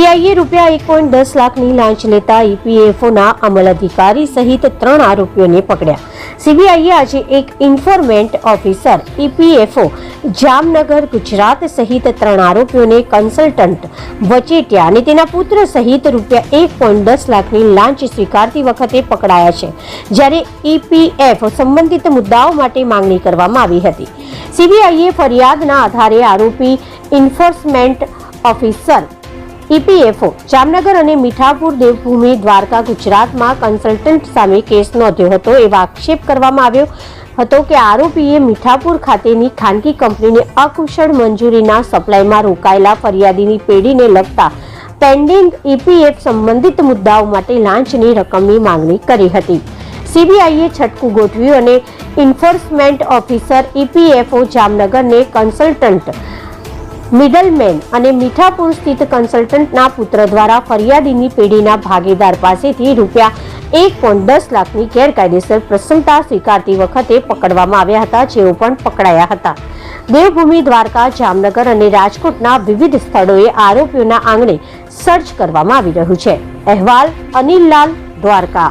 સીબીઆઈએ રૂપિયા એક પોઈન્ટ દસ લાખની લાંચ લેતા ઈપીએફઓના અમલ અધિકારી સહિત ત્રણ આરોપીઓને પકડ્યા. સીબીઆઈએ આજે એક informant officer, EPFO, Jamnagar, Gujarat સહિત ત્રણ આરોપીઓને કન્સલ્ટન્ટ વચેટિયા અને તેના પુત્ર સહિત રૂપિયા એક પોઈન્ટ દસ લાખની લાંચ સ્વીકારતી વખતે પકડાયા છે, જ્યારે ઈપીએફ સંબંધિત મુદ્દાઓ માટે માંગણી કરવામાં આવી હતી. સીબીઆઈએ ફરિયાદના આધારે આરોપી, ઇન્ફોર્સમેન્ટ ઓફિસર ઈપીએફઓ, જામનગર અને મીઠાપુર દેવભૂમિ દ્વારકા ગુજરાતમાં કન્સલ્ટન્ટ સામે કેસ નોંધ્યો હતો. એવા આક્ષેપ કરવામાં આવ્યો હતો કે આરોપીએ મીઠાપુર ખાતેની ખાનગી કંપનીને અકુશળ મંજૂરીના સપ્લાયમાં રોકાયેલા ફરિયાદીની પેઢીને લગતા પેન્ડિંગ ઈપીએફ સંબંધિત મુદ્દાઓ માટે લાંચની રકમની માંગણી કરી હતી. સીબીઆઈએ છટકું ગોઠવ્યું અને ઇન્ફોર્સમેન્ટ ઓફિસર ઈપીએફઓ જામનગરને કન્સલ્ટન્ટ મિડલમેન અને મીઠાપુર સ્થિત કન્સલ્ટન્ટના પુત્ર દ્વારા ફરિયાદીની પેઢીના ભાગીદાર પાસેથી રૂપિયા એક પોઈન્ટ દસ લાખની ગેરકાયદેસર પ્રસન્નતા સ્વીકારતી વખતે પકડવામાં આવ્યા હતા, જેઓ પણ પકડાયા હતા. દેવભૂમિ દ્વારકા, જામનગર અને રાજકોટના વિવિધ સ્થળોએ આરોપીઓના આંગણે સર્ચ કરવામાં આવી રહ્યું છે. અહેવાલ અનિલ લાલ દ્વારકા.